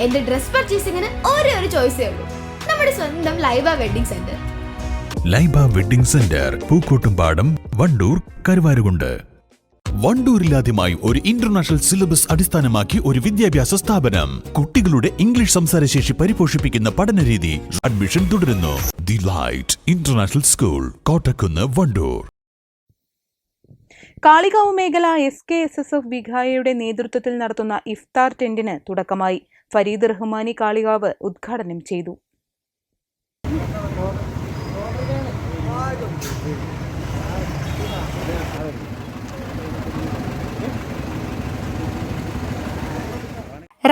എന്റെ ഡ്രസ് പർച്ചേസിംഗിന് ഒരേ ഒരു ചോയ്സേ ഉള്ളൂ. നമ്മുടെ സ്വന്തം Laiba wedding centre. Laiba wedding centre Pookkottumpadam Wandoor Karuvarakundu. വണ്ടൂരിലാദ്യമായി ഒരു ഇന്റർനാഷണൽ സിലബസ് അടിസ്ഥാനമാക്കി ഒരു വിദ്യാഭ്യാസ സ്ഥാപനം. കുട്ടികളുടെ ഇംഗ്ലീഷ് സംസാരശേഷി പരിപോഷിപ്പിക്കുന്ന പഠനരീതി അഡ്മിഷൻ തുടരുന്നു. The light international school Kottakkunnu Wandoor. Kalikavu മേഖല S K S S F വിഘായയുടെ നേതൃത്വത്തിൽ നടത്തുന്ന ഇഫ്താർ ടെന്റിന് തുടക്കമായി. ഫരീദ് റഹ്മാനി കാളികാവ് ഉദ്ഘാടനം ചെയ്തു.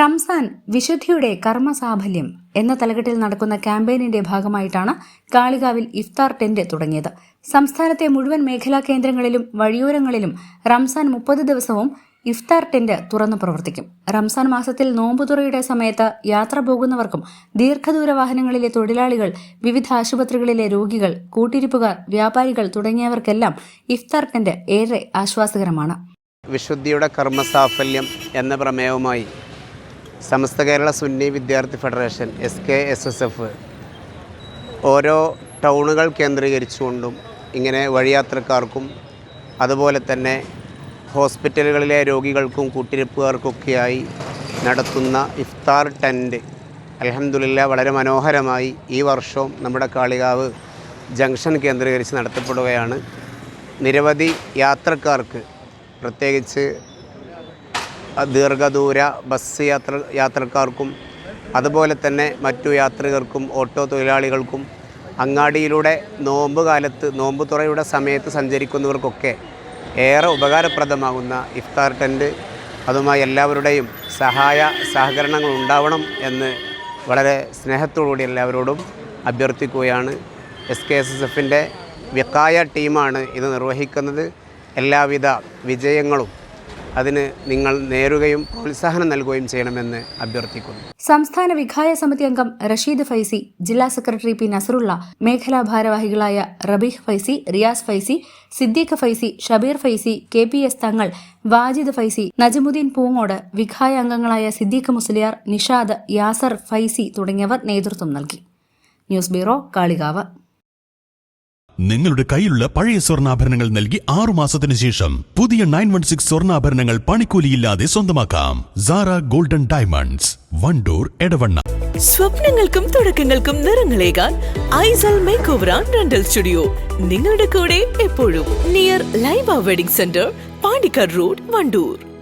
റംസാൻ വിശുദ്ധിയുടെ കർമ്മസാഫല്യം എന്ന തലക്കെട്ടിൽ നടക്കുന്ന ക്യാമ്പയിനിന്റെ ഭാഗമായിട്ടാണ് കാളികാവിൽ ഇഫ്താർ ടെന്റ് തുടങ്ങിയത്. സംസ്ഥാനത്തെ മുഴുവൻ മേഖലാ കേന്ദ്രങ്ങളിലും വഴിയോരങ്ങളിലും റംസാൻ മുപ്പത് ദിവസവും ഇഫ്താർ ടെന്റ് തുറന്നു പ്രവർത്തിക്കും. റംസാൻ മാസത്തിൽ നോമ്പുതുറയുടെ സമയത്ത് യാത്ര പോകുന്നവർക്കും ദീർഘദൂര വാഹനങ്ങളിലെ തൊഴിലാളികൾ വിവിധ ആശുപത്രികളിലെ രോഗികൾ കൂട്ടിരിപ്പുകാർ വ്യാപാരികൾ തുടങ്ങിയവർക്കെല്ലാം ഇഫ്താർ ടെന്റ് ഏറെ ആശ്വാസകരമാണ്. വിശുദ്ധിയുടെ കർമ്മസാഫല്യം എന്ന പ്രമേയവുമായി Samastha Kerala Sunni Vidyarthi federation S K S S F ഓരോ ടൗണുകൾ കേന്ദ്രീകരിച്ചുകൊണ്ടും ഇങ്ങനെ വഴിയാത്രക്കാർക്കും അതുപോലെ തന്നെ ഹോസ്പിറ്റലുകളിലെ രോഗികൾക്കും കൂട്ടിരിപ്പുകാർക്കൊക്കെയായി നടത്തുന്ന ഇഫ്താർ ടെന്റ് അലഹമുല്ല വളരെ മനോഹരമായി ഈ വർഷവും നമ്മുടെ കാളികാവ് ജംഗ്ഷൻ കേന്ദ്രീകരിച്ച് നടത്തപ്പെടുകയാണ്. നിരവധി യാത്രക്കാർക്ക് പ്രത്യേകിച്ച് ദീർഘദൂര ബസ് യാത്ര യാത്രക്കാർക്കും അതുപോലെ തന്നെ മറ്റു യാത്രികർക്കും ഓട്ടോ തൊഴിലാളികൾക്കും അങ്ങാടിയിലൂടെ നോമ്പ് കാലത്ത് നോമ്പ് തുറയുടെ സമയത്ത് സഞ്ചരിക്കുന്നവർക്കൊക്കെ ഏറെ ഉപകാരപ്രദമാകുന്ന ഇഫ്താർ ടെന്റ് അതുമായി എല്ലാവരുടെയും സഹായ സഹകരണങ്ങൾ ഉണ്ടാവണം എന്ന് വളരെ സ്നേഹത്തോടുകൂടി എല്ലാവരോടും അഭ്യർത്ഥിക്കുകയാണ്. എസ് കെ എസ് എസ് എഫിന്റെ വിക്കായ ടീമാണ് ഇത് നിർവഹിക്കുന്നത്. എല്ലാവിധ വിജയങ്ങളും അതിന് നിങ്ങൾ നേരുകയും പ്രോത്സാഹനം നൽകുകയും ചെയ്യണമെന്ന് അഭ്യർത്ഥിക്കുന്നു. സംസ്ഥാന വികായ സമിതി അംഗം റഷീദ് ഫൈസി ജില്ലാ സെക്രട്ടറി പി നസറുള്ള മേഖലാ ഭാരവാഹികളായ Rabeeh Faizy Riyas Faizy Siddique Faizy Shabeer Faizy K P S Thangal Vajid Faizy Najmuddin Poongode Vikhaya അംഗങ്ങളായ സിദ്ദീഖ് മുസ്ലിയാർ നിഷാദ് യാസർ ഫൈസി തുടങ്ങിയവർ നേതൃത്വം നൽകി. News bureau Kalikavu. നിങ്ങളുടെ കയ്യിലുള്ള പഴയ സ്വർണാഭരണങ്ങൾ നൽകി ആറു മാസത്തിന് ശേഷം പുതിയ നയൻ വൺ സിക്സ് സ്വർണാഭരണങ്ങൾ പണിക്കൂലിയില്ലാതെ സ്വന്തമാക്കാം. Sara golden diamonds Wandoor Edavanna. സ്വപ്നങ്ങൾക്കും തുടക്കങ്ങൾക്കും നിറങ്ങളേകാൻ ഐസൽ ഓവർ റെന്റൽ സ്റ്റുഡിയോ. നിങ്ങളുടെ കൂടെ എപ്പോഴും near Laiba wedding centre Pandikkad road Wandoor.